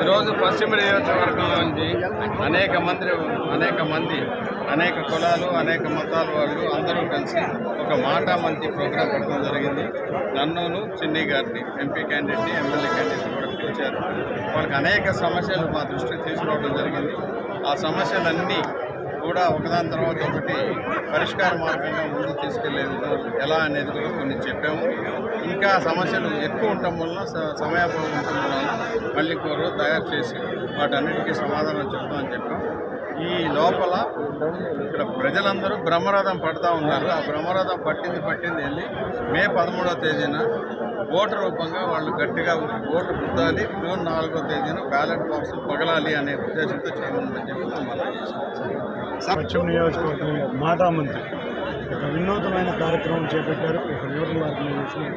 ఈరోజు పశ్చిమ నియోజకవర్గం నుంచి అనేక మంది అనేక మంది అనేక కులాలు అనేక మతాల వాళ్ళు అందరూ కలిసి ఒక మాటా మంచి ప్రోగ్రాం పెట్టడం జరిగింది. నన్నును చిన్ని గారిని ఎంపీ క్యాండిడేట్ని ఎమ్మెల్యే క్యాండిడేట్ కూడా పిలిచారు. వాళ్ళకి అనేక సమస్యలు మా దృష్టికి తీసుకురావడం జరిగింది. ఆ సమస్యలన్నీ కూడా ఒకదాని తర్వాత ఒకటి పరిష్కార మార్గంగా ముందుకు తీసుకెళ్ళే ఎలా అనేది కూడా కొన్ని చెప్పాము. ఇంకా సమస్యలు ఎక్కువ ఉండటం వలన స- సమయాభావం ఉండటం వలన మళ్ళీ కూర తయారు చేసి వాటన్నిటికీ సమాధానం చెప్తామని చెప్పాం. ఈ లోపల ఇక్కడ ప్రజలందరూ బ్రహ్మరథం పడతా ఉన్నారు. ఆ బ్రహ్మరథం పట్టింది పట్టింది వెళ్ళి మే పదమూడవ తేదీన ఓటు రూపంగా వాళ్ళు గట్టిగా ఓటు గుద్దాలి జూన్ నాలుగో తేదీన బ్యాలెట్ బాక్స్ పగలాలి అనే ఉద్దేశంతో చేయమని చెప్పి మనం పశ్చిమ నియోజకవర్గంలో మాటా మంత్రి ఒక వినూతనమైన కార్యక్రమం చేపట్టారు. ఒక న్యూట్రల్ ఆర్గనైజేషన్.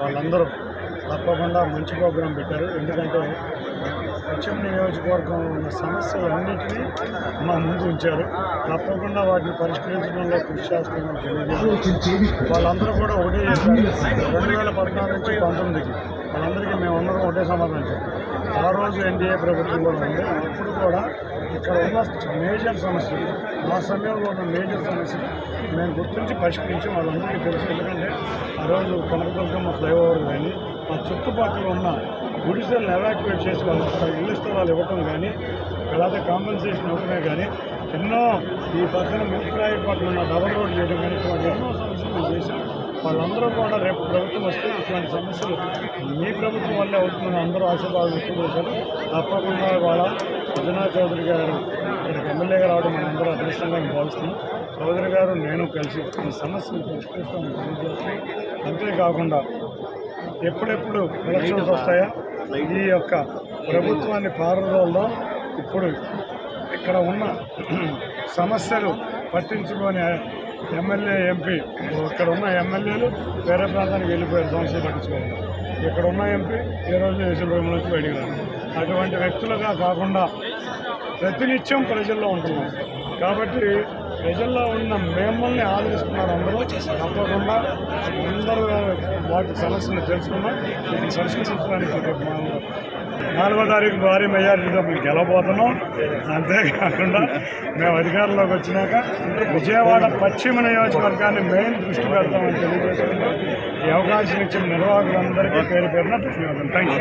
వాళ్ళందరూ తప్పకుండా మంచి ప్రోగ్రాం పెట్టారు. ఎందుకంటే పశ్చిమ నియోజకవర్గంలో ఉన్న సమస్యలన్నింటినీ మా ముందు ఉంచారు. తప్పకుండా వాటిని పరిష్కరించడంలో కృషి చేస్తామని తెలియజేశారు వాళ్ళందరూ కూడా ఒకటే రెండు వేల పద్నాలుగు నుంచి పంతొమ్మిదికి వాళ్ళందరికీ మేమందరం ఒకటే సమాధానం చెప్పాం. ఆ రోజు ఎన్డీఏ ప్రభుత్వం కూడా ఉంది. అప్పుడు కూడా ఇక్కడ ఉన్న మేజర్ సమస్యలు ఆ సమయంలో ఉన్న మేజర్ సమస్యలు మేము గుర్తించి పరిష్కరించి వాళ్ళందరికీ తెలుసు. ఎందుకంటే ఆ రోజు కనకదుర్గమ్మ ఫ్లైఓవర్ కానీ ఆ చుట్టుపక్కల ఉన్న గుడిసెలను ఎవాక్యువేట్ చేసి వాళ్ళు ఇల్లు స్థలాలు ఇవ్వటం కానీ అలాగే కాంపెన్సేషన్ ఇవ్వటమే కానీ ఎన్నో ఈ పక్కన మున్సిపాలిటీ పక్కన ఉన్న డబల్ రోడ్ చేయడం కానీ ఇటువంటి ఎన్నో సమస్యలు మేము చేశాం. వాళ్ళందరూ కూడా రేపు ప్రభుత్వం వస్తే ఇటువంటి సమస్యలు మీ ప్రభుత్వం వల్లే అవుతుందని అందరూ ఆశీర్వాదం వ్యక్తం చేశారు. తప్పకుండా వాళ్ళ సుజనా చౌదరి గారు ఇక్కడికి ఎమ్మెల్యేగా రావడం మన అందరూ అదృష్టంగా భావిస్తున్నాం. చౌదరి గారు నేను కలిసి ఈ సమస్యను పరిష్కరిస్తామని తెలియజేస్తున్నాం. అంతేకాకుండా ఎప్పుడెప్పుడు ఎలక్షన్స్ వస్తాయా? ఈ యొక్క ప్రభుత్వాన్ని పారదోల్లో ఇప్పుడు ఇక్కడ ఉన్న సమస్యలు పట్టించుకొని ఎమ్మెల్యే ఎంపీ. ఇక్కడ ఉన్న ఎమ్మెల్యేలు వేరే ప్రాంతానికి వెళ్ళిపోయారు సమస్యలు పట్టించుకోవాలి ఇక్కడ ఉన్న ఎంపీ ఈ రోజు ఏసీబీఎం నుంచి బయటికి అటువంటి వ్యక్తులుగా కాకుండా ప్రతినిత్యం ప్రజల్లో ఉంటున్నాం. కాబట్టి ప్రజల్లో ఉన్న మిమ్మల్ని ఆదరిస్తున్నారు అందరూ. తప్పకుండా అందరూ వాటి సమస్యను తెలుసుకున్నాం వీటిని పరిష్కరించడానికి మనం నాలుగో తారీఖు భారీ మెజారిటీతో మేము గెలవబోతున్నాం. అంతేకాకుండా మేము అధికారంలోకి వచ్చినాక విజయవాడ పశ్చిమ నియోజకవర్గాన్ని మెయిన్ దృష్టి పెడతామని తెలియజేసుకుంటాం ఈ అవకాశం ఇచ్చిన నిర్వాహకులందరికీ పేరు పేరున ధన్యవాదాలు. Thank you